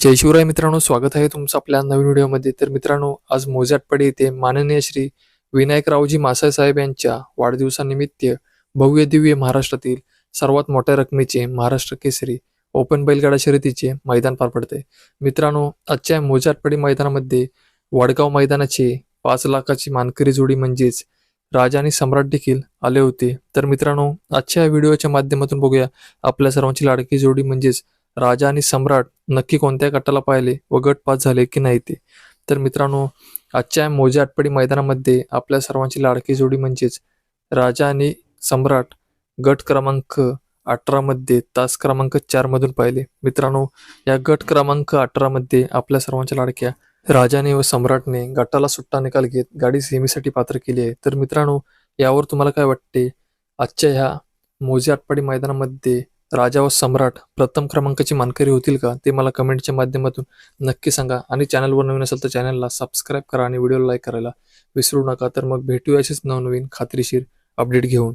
जय शिवराय मित्रांनो स्वागत आहे तुमचं आपल्या नवीन व्हिडिओमध्ये. तर मित्रांनो आज मोजाटपाडी येथे माननीय श्री विनायकरावजी मासाय साहेब यांच्या वाढदिवसानिमित्त भव्य दिव्य महाराष्ट्रातील सर्वात मोठ्या रकमेचे महाराष्ट्र केसरी ओपन बैलगाडा शर्यतीचे मैदान पार पडते मित्रांनो आजच्या मोजाटपाडी मैदानामध्ये वडगाव मैदानाचे पाच लाखाची मानकरी जोडी म्हणजेच राजा आणि सम्राट देखील आले होते. तर मित्रांनो आजच्या व्हिडिओच्या माध्यमातून बघूया आपल्या सर्वांची लाडकी जोडी म्हणजेच राजा आणि सम्राट नक्की कोणत्या गटाला पाहिले व गट पास झाले की नाही ते. तर मित्रांनो आजच्या मोजे आटपाडी मैदानामध्ये आपल्या सर्वांची लाडकी जोडी म्हणजेच राजा आणि सम्राट गट क्रमांक अठरामध्ये तास क्रमांक चारमधून पाहिले. मित्रांनो या गट क्रमांक अठरामध्ये आपल्या सर्वांच्या लाडक्या राजाने व सम्राटने गटाला सुट्टा निकाल घेत गाडी सेमीसाठी पात्र केली आहे. तर मित्रांनो यावर तुम्हाला काय वाटते? आजच्या ह्या मोजे आटपाडी मैदानामध्ये राजा व सम्राट प्रथम क्रमांकाची मानकरी होतील का ते मला कमेंटच्या माध्यमातून नक्की सांगा. आणि चॅनलवर नवीन असेल तर चॅनलला सबस्क्राईब करा आणि व्हिडिओला लाईक करायला विसरू नका. तर मग भेटूया असेच नवनवीन खात्रीशीर अपडेट घेऊन.